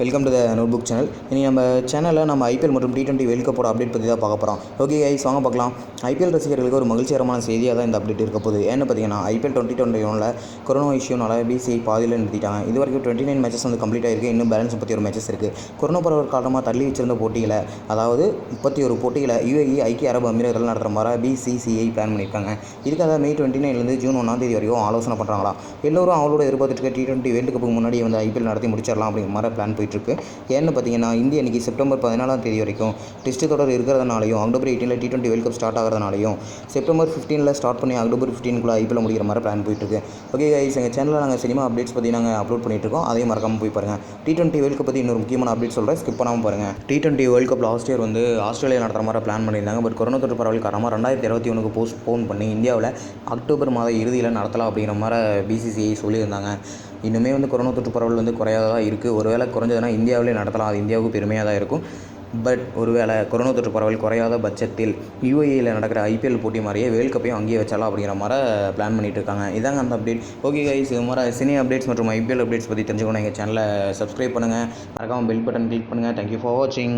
Welcome to the notebook channel இனி நம்ம சேனலில் நம்ம ஐபிஎல் மற்றும் டி டுவெண்ட்டி வேர்ல்ட் கப்போட அப்டேட் பற்றி தான் பார்க்க போகிறோம் ஓகே ஐஸ் வாங்க பார்க்கலாம். ஐபிஎல் ரசிகர்களுக்கு ஒரு மகிழ்ச்சிகரமான செய்தியாக தான் இந்த அப்டேட் இருக்க போகுது. ஏன்னு பார்த்தீங்கன்னா ஐபிஎல் டுவெண்ட்டி டுவெண்ட்டி ஒனில் கொரோனா இஷ்யூனால பிசிஐ பாதியில் நிறுத்திட்டாங்க. இது வரைக்கும் டுவெண்ட்டி நைன் மேட்சஸ் வந்து கம்ப்ளீட் ஆயிருக்கு. இன்னும் பேலன்ஸ் முப்பத்தி ஒரு மேட்சஸ் இருக்குது கொரோனா பரவல் காரணமாக தள்ளி வச்சிருந்த போட்டியில் அதாவது முப்பத்தி ஒரு போட்டியில் யுஏஇ ஐக்கிய அரபு அமீரர்கள் நடத்துகிற மாதிரி பிசிசிஐ பிளான் பண்ணியிருக்காங்க. இதுக்காக மே டுவெண்ட்டி நைன்லேருந்து ஜூன் ஒன்றாம் தேதி வரைக்கும் ஆலோசனை பண்ணுறாங்களா எல்லோரும் அவங்களோட எதிர்பார்த்துட்டு டி டுவெண்ட்டி வேர்ல்டு கப்புக்கு முன்னாடி வந்து ஐபிஎல் நடத்தி முடிச்சிடலாம் அப்படிங்கிற மாதிரி பிளான் போயிட்டுருக்கு. ஏன்னு பார்த்தீங்கன்னா இந்திய அன்றைக்கி செப்டம்பர் பதினாலாம் தேதி வரைக்கும் டெஸ்ட் தொடர் இருக்கிறதுனாலையும் அக்டோபர் எயிட்டீனில் T twenty world cup start ஆகிறதுனாலையும் September ஃபிஃப்டீனில் ஸ்டார்ட் பண்ணி அக்டோபர் ஃபிஃப்டீனுக்குள்ள ஐபிஎல் முடிக்கிற மாதிரி பிளான் போயிட்டுருக்கு. ஓகே கைஸ் எங்கள் சேனலில் நாங்கள் சினிமா அப்டேட்ஸ் பற்றி நாங்கள் அப்லோட் பண்ணிட்டுருக்கோம் அதையும் மறக்காமல் போய் பாருங்கள் டி டுவெண்ட்டி வேர்ல்ட் கப் பற்றி இன்னொரு முக்கியமான அப்டேட் சொல்கிறேன் ஸ்கிப் பண்ணாமல் பாருங்கள் T twenty world cup last year வந்து ஆஸ்திரேலியா நடத்துகிற மாதிரி பிளான் பண்ணியிருந்தாங்க. பட் கொரோனா தொற்று பரவல் காரணமாக ரெண்டாயிரத்தி இருபத்தி ஒன்றுக்கு போஸ்ட் போன் பண்ணி இந்தியாவில் அக்டோபர் மாத இறுதியில் நடத்தலாம் அப்படிங்கிற மாதிரி பிசிசிஐ சொல்லியிருந்தாங்க. இன்னுமே வந்து கொரோனா தொற்று பரவல் வந்து குறையாததாக இருக்குது ஒருவேளை குறைஞ்சதுன்னா இந்தியாவிலே நடத்தலாம். அது இந்தியாவுக்கு பெருமையாக தான் இருக்கும். பட் ஒருவேளை கொரோனா தொற்று பரவல் குறையாத பட்சத்தில் யூஏஇயில் நடக்கிற ஐபிஎல் போட்டி மாதிரியே வேர்ல்ட் கப்பையும் அங்கேயே வச்சாலாம் அப்படிங்கிற மாதிரி பிளான் பண்ணிகிட்டு இருக்காங்க. இதாங்க அந்த அப்டேட். ஓகே கைஸ் இது மாதிரி சினி அப்டேட்ஸ் மற்றும் ஐபிஎல் அப்டேட்ஸ் பற்றி தெரிஞ்சுக்கணும் எங்கள் சேனலை சப்ஸ்கிரைப் பண்ணுங்கள் மறக்காமல் பெல் பட்டன் கிளிக் பண்ணுங்கள் தேங்க்யூ ஃபார் வாட்சிங்